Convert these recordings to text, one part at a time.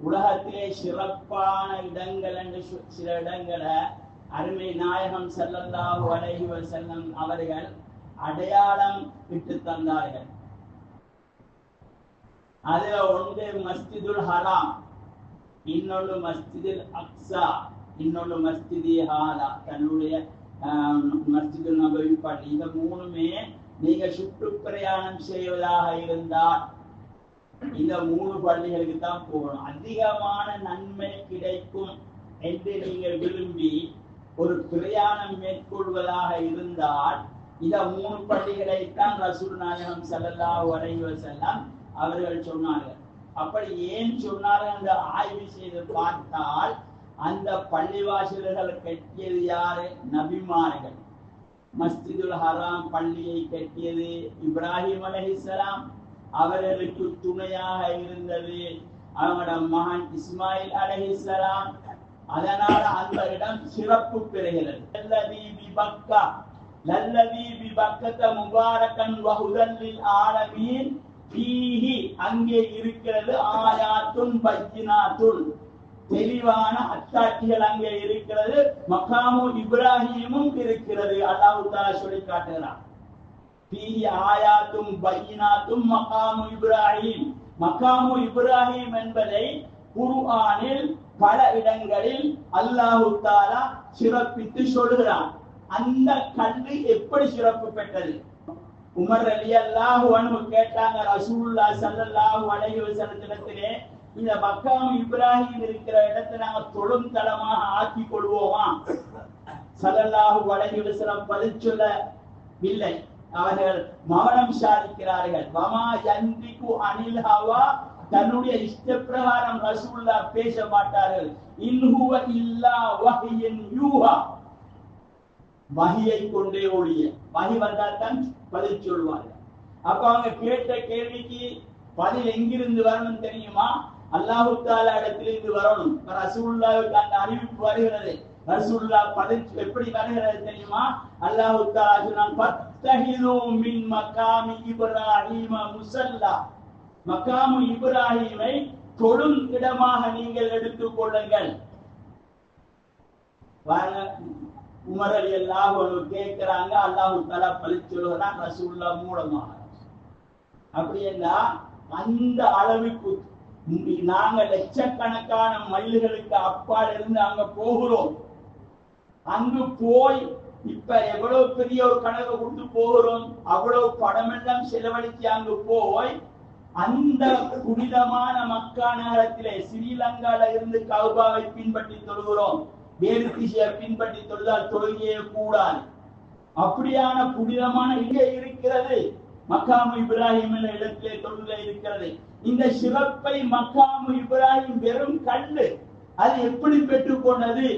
உலகத்திலே சிறப்பான இடங்கள் என்று சில இடங்களை அருமை நாயகம் ஸல்லல்லாஹு அலைஹி செல்லம் அவர்கள் அடையாளம் விட்டு தந்தார்கள். அதுல ஒன்று மஸ்ஜிதுல் ஹராம் இன்னொன்று மஸ்ஜிதுல் அக்ஸா இன்னொன்று மஸ்ஜிதி ஹாலா தன்னுடைய ஆஹ், மஸ்ஜிதுல் நபவி பள்ளி. இந்த மூணுமே நீங்க சுற்றுப்பிரயாணம் செய்வதாக இருந்தால் இந்த மூணு பள்ளிகளுக்கு தான் போகணும். அதிகமான நன்மை கிடைக்கும் என்று நீங்கள் விரும்பி ஒரு பிரயாணம் மேற்கொள்வதாக இருந்தால் இந்த மூணு பள்ளிகளைத்தான் ரசூல் நாயகம் ஸல்லல்லாஹு அலைஹி வஸல்லம் அவர்கள் சொன்னார்கள். அப்படி ஏன் சொன்னார்கள் என்று ஆய்வு செய்து பார்த்தால் அந்த பள்ளிவாசல்கள் கட்டியது யாரு? நபிமார்கள். மஸ்ஜிதுல் ஹராம் பள்ளியை கட்டியது இப்ராஹிம் அலஹிஸ்லாம் அவர்களுக்கு துணையாக இருந்தது. அவங்களோட மகன் இஸ்மாயில் அலைஹிஸ்ஸலாம் அதனால அந்த இடம் சிறப்பு பெறுகிறது. லல்லதி பிபக்கா லல்லதி முபாரக்கன் வஹுதல் ஆலமீன். பீஹி அங்கே இருக்கிறது ஆயாத்துன் பையினாத்துன் தெளிவான அத்தாட்சிகள் அங்கே இருக்கிறது. மக்காமு இப்ராஹிமும் இருக்கிறது. அல்லாஹு தாலா சொல்லி காட்டுகிறான். ஆயாத்தும் பையினாத்தும் மக்காமு இப்ராஹிம் மக்காமு இப்ராஹிம் என்பதை குருஆனில் பல இடங்களில் அல்லாஹ் தஆலா சிறப்பித்து சொல்கிறான் அந்த கல்வி எப்படி சிறப்பு பெற்றது? உமர் அலி அல்லாஹு அனு கேட்டாங்க ரசூல்லா ஸல்லல்லாஹு அலைஹி வஸல்லத்திடத்திலே இந்த மக்காம் இப்ராஹிம் இருக்கிற இடத்தை நாங்க தொழும் தளமாக ஆக்கி கொள்வோமா? ஸல்லல்லாஹு அலைஹி வஸல்லம் பதில் சொல்லவில்லை அவர்கள் மௌனம் சாதிக்கிறார்கள். வமா யந்திகு அனில் ஹவா? தன்னுடைய இஷ்ட பிரகாரம் ரசூல்லா பேச மாட்டார்கள். இன்ஹுவ இல்லா வஹியின் யூஹா. வகியை கொண்டே ஒழிய. வகி வந்தால் தான் பதில் சொல்வார்கள். அப்ப அவங்க கேட்ட கேள்விக்கு பதில் எங்கிருந்து வரணும் தெரியுமா? அல்லாஹு தாலா இடத்திலிருந்து வரணும். ரசூல்லாவுக்கு அந்த அறிவிப்பு வருகிறது. ரசூல்லா பதவி எப்படி வருகிறது தெரியுமா? அல்லாஹு தாலா சொன்னான் பத்தஹிது மின் மகாமி இப்ராஹிம முசல்லா. மகாமு இப்ராஹிமை தொழும் இடமாக நீங்கள் எடுத்துக் கொள்ளுங்கள். பாருங்க உமர் அலி அல்லாஹ் கேட்கிறாங்க அல்லாஹு தலா பழிச்சு சொல்லுகிறான் ரசூல்லா மூலமாக. அப்படி என்றால் அந்த அளவுக்கு நாங்க லட்சக்கணக்கான மைல்களுக்கு அப்பால் இருந்து அங்க போகிறோம். அங்கு போய் இப்ப எவ்வளவு பெரிய ஒரு கணக்கு கொண்டு போகிறோம் அவ்வளவு படமெல்லாம் செலவழித்து அங்கு போய் அந்த புனிதமான மக்கா நகரத்திலே ஸ்ரீலங்கால இருந்து கௌபாவை பின்பற்றி தொழுகிறோம். வேறு திசையை பின்பற்றி தொழுதால் தொழுகையே கூடாது. அப்படியான புனிதமான இங்கே இருக்கிறது. மக்காமு இப்ராஹிம் என்ற இடத்திலே தொழுகை இருக்கிறது. இந்த சிறப்பை மக்காமு இப்ராஹிம் வெறும் கல்லு. அது எப்படி பெற்றுக்கொண்டது?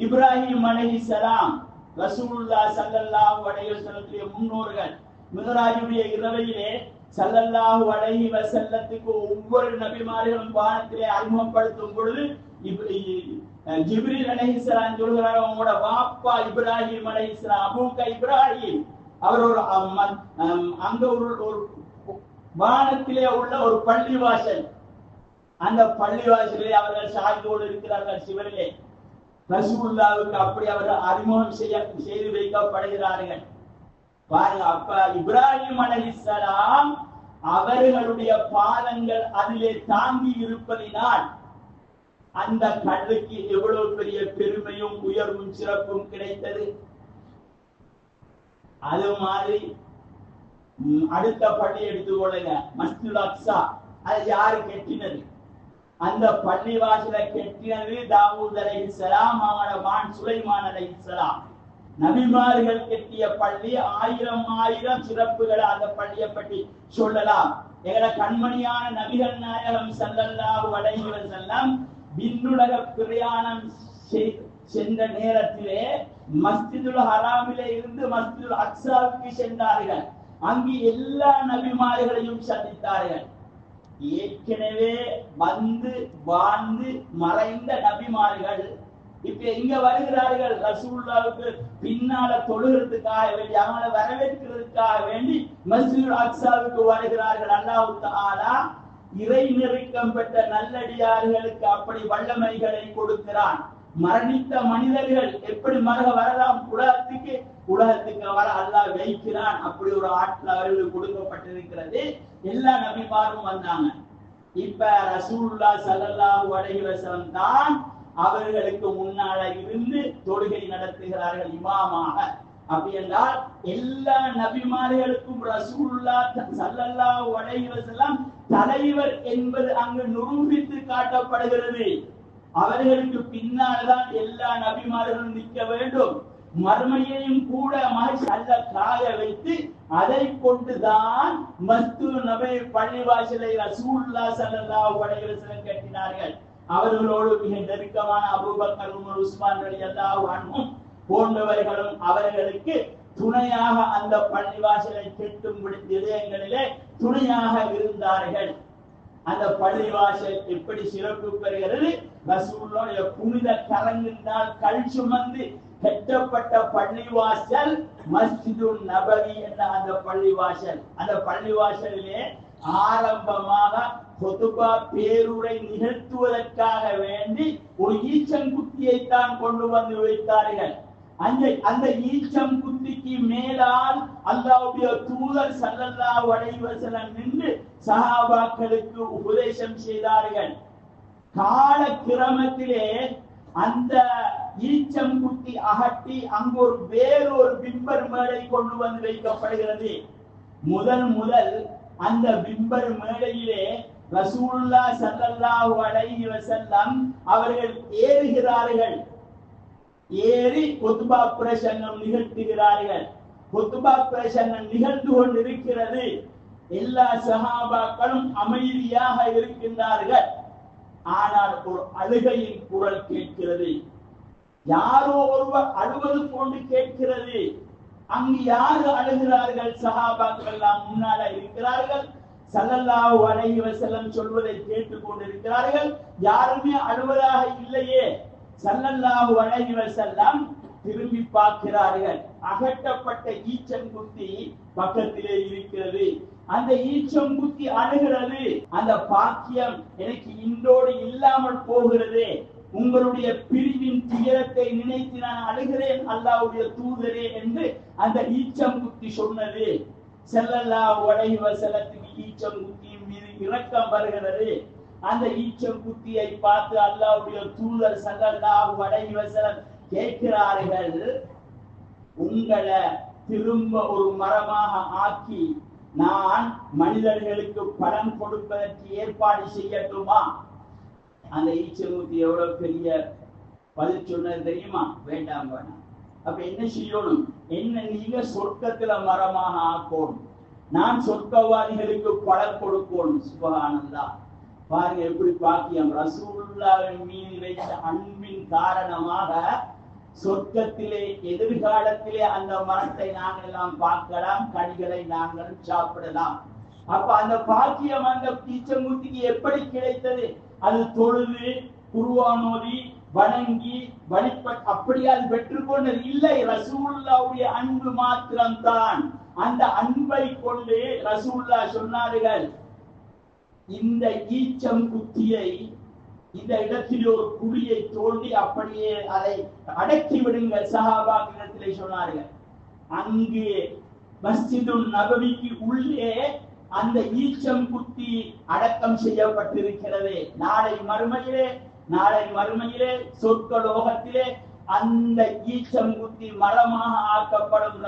இப்ராஹிம் அலைஹிஸ்ஸலாம் ரசூலுல்லாஹ் ஸல்லல்லாஹு அலைஹி வஸல்லத்துடைய முன்னோர்கள் மிகராஜுடைய இரவையிலே சல்லல்லாஹு அலைஹி வஸல்லத்துக்கு ஒவ்வொரு நபிமார்களும் வானத்திலே அறிமுகப்படுத்தும் பொழுது இப்- ஜிப்ரீல் சொல்கிறார் உங்களோட வாப்பா இப்ராஹிம் அலைஹிஸ்ஸலாம் அபூக்க இப்ராஹிம். அவர் ஒரு அம்மன், அங்க ஒரு ஒரு வானத்திலே உள்ள ஒரு பள்ளிவாசல். அந்த பள்ளிவாசலிலே அவர்கள் சாய்ந்தோடு இருக்கிறார்கள் சிவரிலே ரசூல்லாவுக்கு அப்படி அவர்கள் அறிமுகம் செய்ய செய்து வைக்கப்படுகிறார்கள். பாருங்க அப்ப இப்ராஹிம் அலிசலாம் அவர்களுடைய பாதங்கள் அதிலே தாங்கி இருப்பதினால் அந்த கல்லுக்கு எவ்வளவு பெரிய பெருமையும் உயர்வும் சிறப்பும் கிடைத்தது? அது மாதிரி அடுத்த பள்ளி எடுத்துக்கொள்ளுங்க மஸ்துல் அக்ஸா அது யாரு கெட்டினது? அந்த பள்ளி வாசல கெட்டினது தாவூத் அலைஹிஸ்ஸலாம் அவனோட மான் சுலைமான் அலைஹிஸ்ஸலாம் நபிமார்கள் கெட்டிய பள்ளி ஆயிரம் ஆயிரம் சிறப்புகளை அந்த பள்ளியை பற்றி சொல்லலாம். எங்களை கண்மணியான நபிகள் நாயகம் செல்லல்லாஹு அலைஹி செல்லம் விண்ணுலக பிரயாணம் சென்ற நேரத்திலே மஸ்திதுல் ஹராமிலே இருந்து மஸ்திதுல் அக்சாவுக்கு சென்றார்கள். அங்கு எல்லா நபிமார்களையும் சந்தித்தார்கள். ஏற்கனவே வந்து வாழ்ந்து மறைந்த நபிமார்கள் இப்ப இங்க வருகிறார்கள் ரசூல்லாவுக்கு பின்னால தொழுகிறதுக்காக வேண்டி அவங்களை வரவேற்கிறதுக்காக வேண்டி மசூர் அக்ஸாவுக்கு வருகிறார்கள். அல்லாஹ் தஆலா இறை நெருக்கம் பெற்ற நல்லடியார்களுக்கு அப்படி வல்லமைகளை கொடுக்கிறான். மரணித்த மனிதர்கள் எப்படி மரக வரலாம்? உலகத்துக்கு உலகத்துக்கு வர அல்லா வைக்கிறான் அப்படி ஒரு ஆற்றல் அவர்களுக்கு கொடுக்கப்பட்டிருக்கிறது. எல்லா நபிமாரும் வந்தாங்க. இப்ப ரசூல்லா ஸல்லல்லாஹு அலைஹி வஸல்லம் தான் அவர்களுக்கு முன்னால இருந்து தொழுகை நடத்துகிறார்கள் இமாமாக. அப்படி என்றால் எல்லா நபிமார்களுக்கும் ரசூல்லா ஸல்லல்லாஹு அலைஹி வஸல்லம் தலைவர் என்பது அங்கு நிரூபித்து காட்டப்படுகிறது. அவர்களுக்கு பின்னால்தான் எல்லா நபிமார்களும் நிற்க வேண்டும். மர்மையையும் கூட மகிழ்ச்சி அல்ல காய வைத்து அதை கொண்டுதான் மஸ்து நபை பள்ளிவாசலை ரசூல்லா சல்லா அலைஹி கட்டினார்கள். அவர்களோடு மிக நெருக்கமான அபூபக்கர் உமர் உஸ்மான் ரலியல்லாஹு அன்ஹும் போன்றவர்களும் அவர்களுக்கு துணையாக அந்த பள்ளிவாசலை கெட்டும் இதயங்களிலே துணையாக இருந்தார்கள். அந்த பள்ளிவாசல் எப்படி சிறப்பு பெறுகிறது? ரசூலுடைய புனித கரங்கினால் கல் சுமந்து கட்டப்பட்ட பள்ளிவாசல் மஸ்ஜிது நபவி என்ற அந்த பள்ளிவாசல். அந்த பள்ளிவாசலிலே ஆரம்பமாக கொத்துபா பேருரை நிகழ்த்துவதற்காக வேண்டி ஒரு ஈச்சங்குத்தியை தான் கொண்டு வந்து வைத்தார்கள். அந்த அந்த ஈச்சம் குத்திக்கு மேலால் அல்லாவுடைய தூதர் சல்லல்லா அலைஹி நின்று சஹாபாக்களுக்கு உபதேசம் செய்தார்கள். கால கிரமத்திலே அந்த ஈச்சம் குட்டி அகட்டி அங்கு ஒரு வேறொரு பிம்பர் மேடை கொண்டு வந்து வைக்கப்படுகிறது. முதல் முதல் அந்த பிம்பர் மேடையிலே ரசூல்லா ஸல்லல்லாஹு அலைஹி வஸல்லம் அவர்கள் ஏறுகிறார்கள். ஏறி கொத்துபா பிரசங்கம் நிகழ்த்துகிறார்கள். கொத்துபா பிரசங்கம் நிகழ்ந்து கொண்டிருக்கிறது. எல்லா சஹாபாக்களும் அமைதியாக இருக்கின்றார்கள். ஆனால் ஒரு அழுகையின் குரல் கேட்கிறது. யாரோ ஒருவர் அழுவது போன்று கேட்கிறது. அங்கு யாரு அழுகிறார்கள்? சஹாபாக்கள் எல்லாம் முன்னால இருக்கிறார்கள். சல்லல்லாஹு அலைஹி வஸல்லம் சொல்வதை கேட்டுக் கொண்டிருக்கிறார்கள். யாருமே அழுவதாக இல்லையே. சல்லல்லாஹு அலைஹி வஸல்லம் திரும்பி பார்க்கிறார்கள். அகற்றப்பட்ட ஈச்சங்குத்தி பக்கத்திலே இருக்கிறது. அந்த ஈச்சங்குத்தி அணுகிறது. அந்த பாக்கியம் எனக்கு இன்றோடு இல்லாமல் போகிறது. உங்களுடைய பிரிவின் துயரத்தை நினைத்து நான் அழுகிறேன். அல்லாவுடைய தூதரே என்று அந்த ஈச்சங்குத்தி சொன்னது. செல்லல்லாஹு அலைஹி ஈச்சம் ஈச்சங்குத்தியின் மீது இரக்கம் வருகிறது. அந்த ஈச்சம் குத்தியை பார்த்து அல்லாவுடைய தூதர் சல்லல்லாஹு அலைஹி வஸல்லம் கேட்கிறார்கள் உங்களை திரும்ப ஒரு மரமாக ஆக்கி நான் மனிதர்களுக்கு பணம் கொடுப்பதற்கு ஏற்பாடு செய்யட்டுமா? அந்த ஈச்சமூர்த்தி எவ்வளவு பெரிய பதில் சொன்னது தெரியுமா? வேண்டாம் வேண்டாம். அப்ப என்ன செய்யணும்? என்ன நீங்க சொர்க்கத்துல மரமாக ஆக்கணும்? நான் சொர்க்கவாதிகளுக்கு பலன் கொடுக்கணும் சுபகானந்தா பாருங்க எப்படி பாக்கியம் ரசூலுல்லாவின் மீது வைத்த அன்பின் காரணமாக சொர்க்கத்திலே எதிர்காலத்திலே அந்த மரத்தை நாங்கள் எல்லாம் பார்க்கலாம் கனிகளை நாங்கள் சாப்பிடலாம். அப்ப அந்த பாக்கியம் அந்த பீச்சமூர்த்திக்கு எப்படி கிடைத்தது? அது தொழுது குருவானோதி வணங்கி வழிப அப்படி அது பெற்றுக்கொண்டது இல்லை. ரசூல்லாவுடைய அன்பு மாத்திரம்தான். அந்த அன்பை கொண்டு ரசூல்லா சொன்னார்கள் இந்த ஈச்சம் குத்தியை இந்த இடத்தில் ஒரு குழியை தோண்டி அப்படியே அதை அடக்கி விடுங்கள் சஹாபாக்கிடத்திலே சொன்னார்கள். அங்கு மஸ்ஜிது நபவிக்கு உள்ளே அந்த ஈச்சம் குத்தி அடக்கம் செய்யப்பட்டிருக்கிறது. நாளை மறுமையிலே நாளை மறுமையிலே சொற்க லோகத்திலே அந்த ஈச்சம் குத்தி மரமாக ஆக்கப்படும்